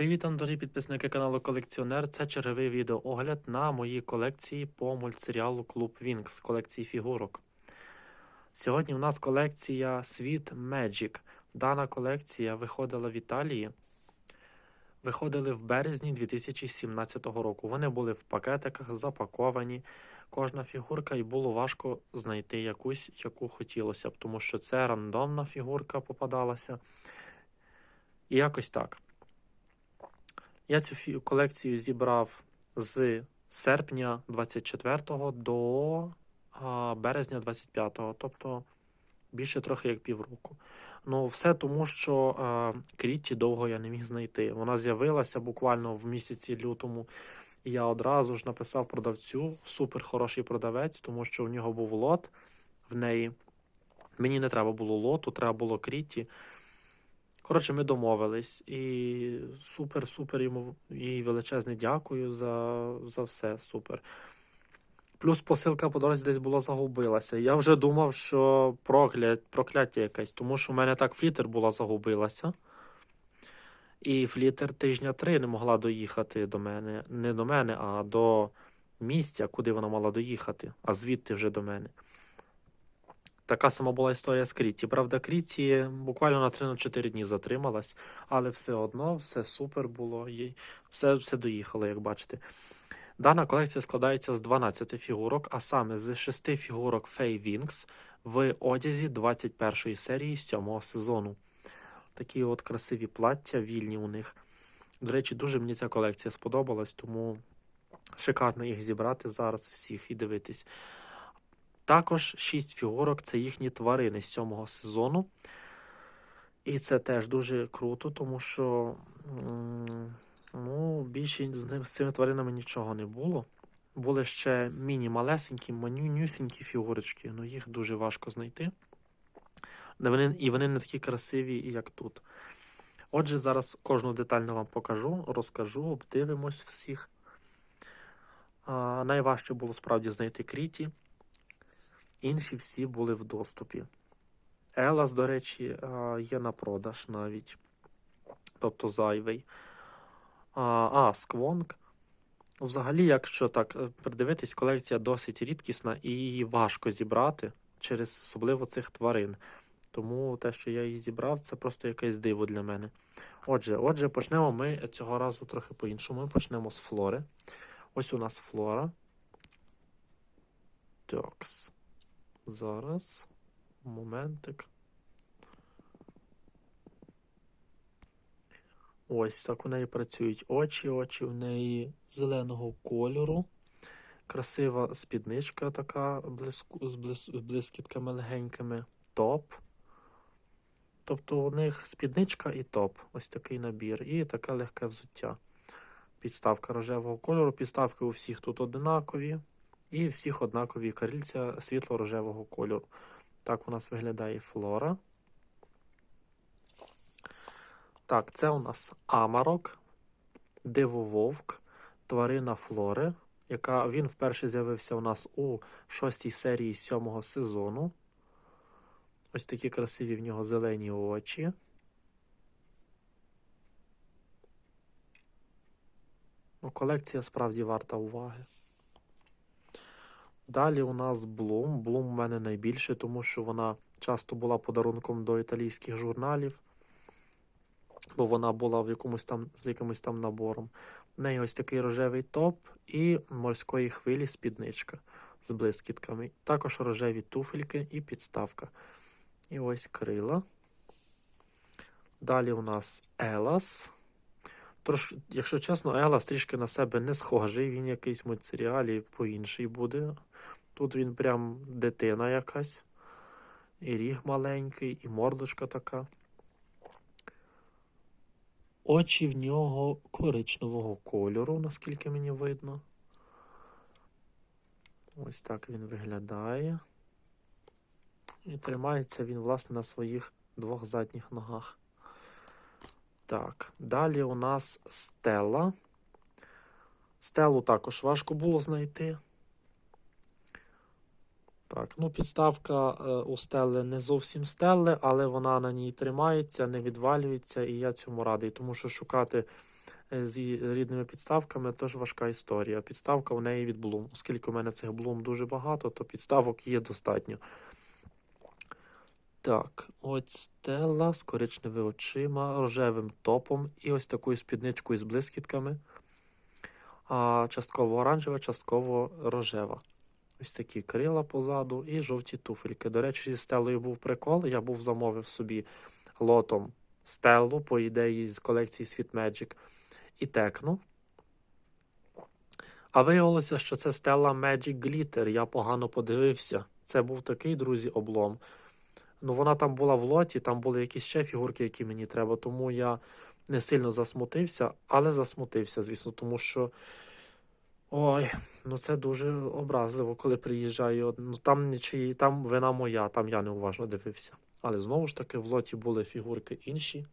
Привіт, дорогі підписники каналу Колекціонер. Це черговий відеоогляд на моїй колекції по мультсеріалу Клуб Вінкс, колекції фігурок. Сьогодні в нас колекція Світ Magic. Дана колекція виходила в Італії. Виходили в березні 2017 року. Вони були в пакетиках, запаковані. Кожна фігурка, і було важко знайти якусь, яку хотілося б, тому що це рандомна фігурка попадалася. І якось так. Я цю колекцію зібрав з серпня 24 до березня 25, тобто більше трохи як півроку. Ну, все тому, що а, Крітті довго я не міг знайти. Вона з'явилася буквально в місяці лютому. І я одразу ж написав продавцю, супер хороший продавець, тому що в нього був лот в неї. Мені не треба було лоту, треба було Крітті. Коротше, ми домовились. І супер, супер йому їй величезне дякую за, за все. Супер. Плюс посилка по дорозі десь була загубилася. Я вже думав, що прокля... прокляття якесь, тому що в мене так флітер була загубилася. І флітер тижня три не могла доїхати до мене. Не до мене, а до місця, куди вона мала доїхати, а звідти вже до мене. Така сама була історія з Кріті. Правда, Кріті буквально на 3-4 дні затрималась, але все одно все супер було. Все, все доїхало, як бачите. Дана колекція складається з 12 фігурок, а саме з 6 фігурок Faye Wings в одязі 21 серії 7 сезону. Такі от красиві плаття, вільні у них. До речі, дуже мені ця колекція сподобалась, тому шикарно їх зібрати зараз всіх і дивитись. Також 6 фігурок це їхні тварини з сьомого сезону. І це теж дуже круто, тому що ну, більше з ним з цими тваринами нічого не було. Були ще міні-малесенькі, манюнюсінькі фігурочки, ну їх дуже важко знайти. Вони, і вони не такі красиві, як тут. Отже, зараз кожну детально вам покажу, розкажу, обдивимось всіх. А, найважче було справді знайти Кріті. Інші всі були в доступі. Елас, до речі, є на продаж навіть. Тобто зайвий. А, Сквонг. Взагалі, якщо так е, придивитись, колекція досить рідкісна і її важко зібрати через особливо цих тварин. Тому те, що я її зібрав, це просто якесь диво для мене. Отже, отже, почнемо ми цього разу трохи по-іншому. Ми почнемо з флори. Ось у нас флора. Такс. Зараз. Моментик. Ось так у неї працюють очі. Очі в неї зеленого кольору. Красива спідничка така з блискітками легенькими. Топ. Тобто у них спідничка і топ. Ось такий набір. І таке легке взуття. Підставка рожевого кольору. Підставки у всіх тут одинакові. І всіх однакові карільця світло-рожевого кольору. Так у нас виглядає флора. Так, це у нас амарок, дивововк, тварина флори, яка він вперше з'явився у нас у шостій серії сьомого сезону. Ось такі красиві в нього зелені очі. Ну, колекція справді варта уваги. Далі у нас Блум. Блум у мене найбільше, тому що вона часто була подарунком до італійських журналів, бо вона була в якомусь там з якимось там набором. У неї ось такий рожевий топ і морської хвилі спідничка з блискітками. Також рожеві туфельки і підставка. І ось крила. Далі у нас Елас. Трош, якщо чесно, Елас трішки на себе не схожий. Він якийсь мультсеріалі по-інший буде. Тут він прям дитина якась. І ріг маленький, і мордочка така. Очі в нього коричневого кольору, наскільки мені видно. Ось так він виглядає. І тримається він, власне, на своїх двох задніх ногах. Так, далі у нас стела. Стелу також важко було знайти. Так, ну підставка е, у стели не зовсім стеле, але вона на ній тримається, не відвалюється, і я цьому радий, тому що шукати е, з рідними підставками, теж важка історія. Підставка в неї від Bloom. Оскільки у мене цих Bloom дуже багато, то підставок є достатньо. Так, ось стела з коричневими очима, рожевим топом і ось такою спідничкою з блискітками. А частково оранжева, частково рожева. Ось такі крила позаду і жовті туфельки. До речі, зі стелою був прикол. Я був замовив собі лотом стелу, по ідеї, з колекції Sweet Magic і Текну. А виявилося, що це стела Magic Glitter. Я погано подивився. Це був такий, друзі, облом. Ну, вона там була в лоті, там були якісь ще фігурки, які мені треба, тому я не сильно засмутився, але засмутився, звісно, тому що. Ой, ну це дуже образливо, коли приїжджаю. Ну там нічиї, там вина моя, там я неуважно дивився. Але знову ж таки в лоті були фігурки інші.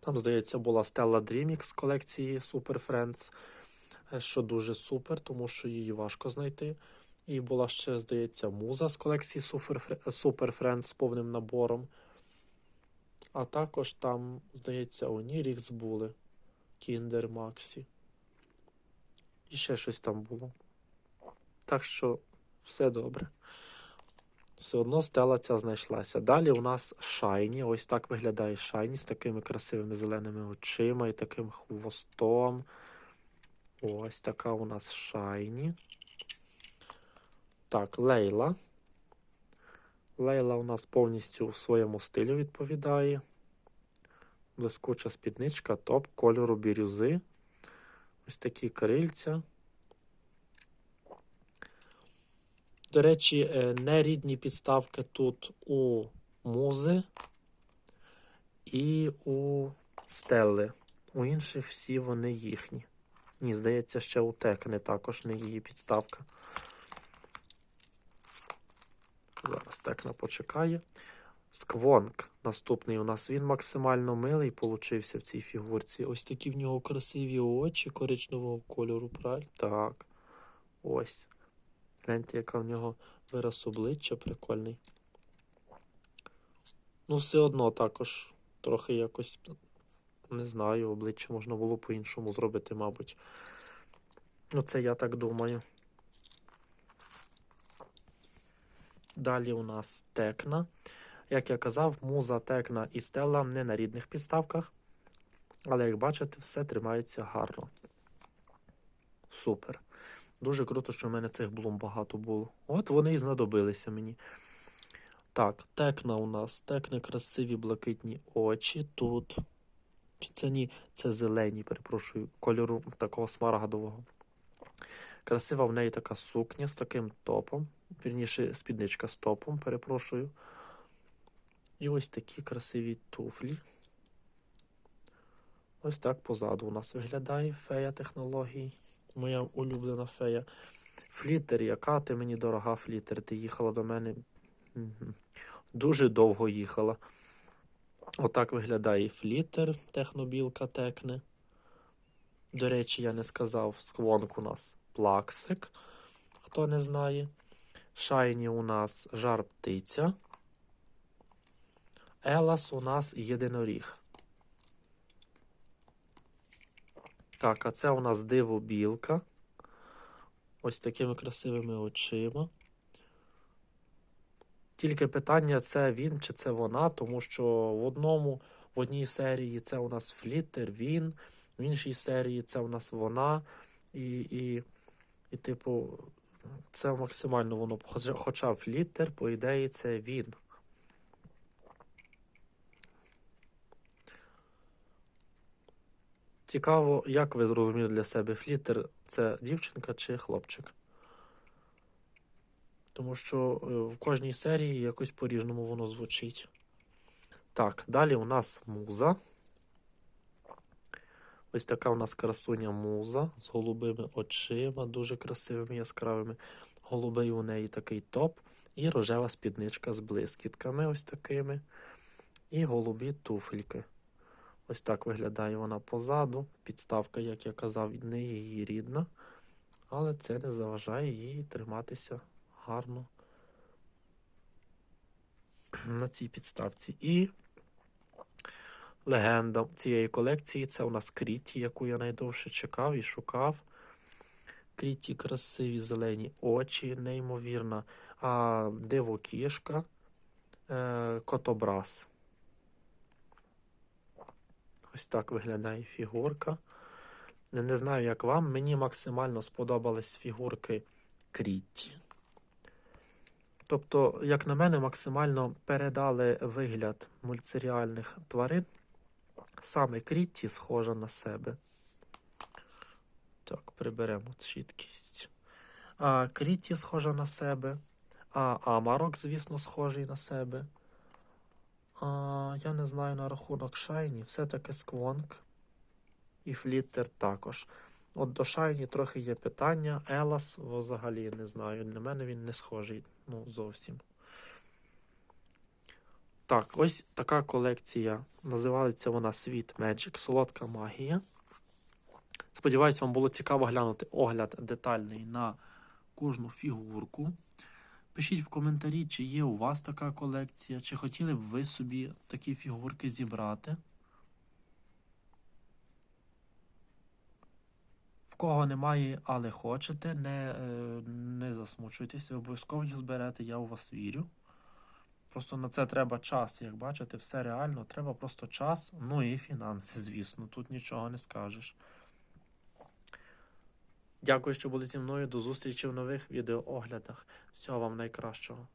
Там, здається, була Stella Dreamix з колекції Super Friends, е, що дуже супер, тому що її важко знайти. І була ще, здається, муза з колекції Super, Friends з повним набором. А також там, здається, Onirix були, Kinder Maxi. І ще щось там було. Так що все добре. Все одно стела ця знайшлася. Далі у нас Шайні. Ось так виглядає Шайні з такими красивими зеленими очима і таким хвостом. Ось така у нас Шайні. Так, Лейла. Лейла у нас повністю в своєму стилю відповідає. Блискуча спідничка, топ кольору бірюзи. Ось такі крильця. До речі, е, нерідні підставки тут у музи і у стелли. У інших всі вони їхні. Ні, здається, ще у Текни також не її підставка. Зараз Текна почекає. Сквонк. Наступний у нас він максимально милий получився в цій фігурці. Ось такі в нього красиві очі коричневого кольору. Правильно? Так. Ось. Гляньте, яка в нього вираз обличчя прикольний. Ну, все одно також трохи якось, не знаю, обличчя можна було по-іншому зробити, мабуть. Ну, це я так думаю. Далі у нас Текна. Як я казав, муза, Текна і Стелла не на рідних підставках. Але, як бачите, все тримається гарно. Супер. Дуже круто, що в мене цих блум багато було. От вони і знадобилися мені. Так, текна у нас. Текне красиві блакитні очі. Тут. Чи це ні? Це зелені, перепрошую, кольору такого смарагдового. Красива в неї така сукня з таким топом. Вірніше, спідничка з топом, перепрошую. І ось такі красиві туфлі. Ось так позаду у нас виглядає фея технологій. Моя улюблена фея. Флітер, яка ти мені дорога флітер? Ти їхала до мене. Дуже довго їхала. Отак виглядає флітер, технобілка текне. До речі, я не сказав, сквонк у нас плаксик, хто не знає. Шайні у нас жар птиця. Елас у нас єдиноріг. Так, а це у нас диво білка. Ось такими красивими очима. Тільки питання, це він чи це вона, тому що в одному, в одній серії це у нас флітер, він, в іншій серії це у нас вона. І, і, і типу, це максимально воно. Хоча, хоча флітер, по ідеї, це він. Цікаво, як ви зрозуміли для себе флітер це дівчинка чи хлопчик? Тому що е, в кожній серії якось по-різному воно звучить. Так, далі у нас муза. Ось така у нас красуня муза з голубими очима, дуже красивими, яскравими. Голубий у неї такий топ. І рожева спідничка з блискітками ось такими. І голубі туфельки. Ось так виглядає вона позаду. Підставка, як я казав, не її рідна, але це не заважає їй триматися гарно на цій підставці. І легенда цієї колекції це у нас Кріті, яку я найдовше чекав і шукав. Кріті красиві зелені очі, неймовірна. А диво кішка, е, котобраз. Ось так виглядає фігурка. Не, не знаю, як вам. Мені максимально сподобались фігурки Крітті. Тобто, як на мене, максимально передали вигляд мультсеріальних тварин. Саме Крітті схожа на себе. Так, приберемо чіткість. А, Крітті схожа на себе. А Амарок, звісно, схожий на себе. А, я не знаю на рахунок Шайні. Все-таки Сквонк. І Фліттер також. От до Шайні трохи є питання. Елас взагалі не знаю. Для мене він не схожий. Ну, зовсім. Так, ось така колекція. Називається вона Світ Magic, солодка магія. Сподіваюсь, вам було цікаво глянути огляд детальний на кожну фігурку. Пишіть в коментарі, чи є у вас така колекція, чи хотіли б ви собі такі фігурки зібрати. В кого немає, але хочете, не, е, не засмучуйтесь, обов'язково їх зберете, я у вас вірю. Просто на це треба час, як бачите, все реально, треба просто час, ну і фінанси, звісно, тут нічого не скажеш. Дякую, що були зі мною. До зустрічі в нових відеооглядах. Всього вам найкращого.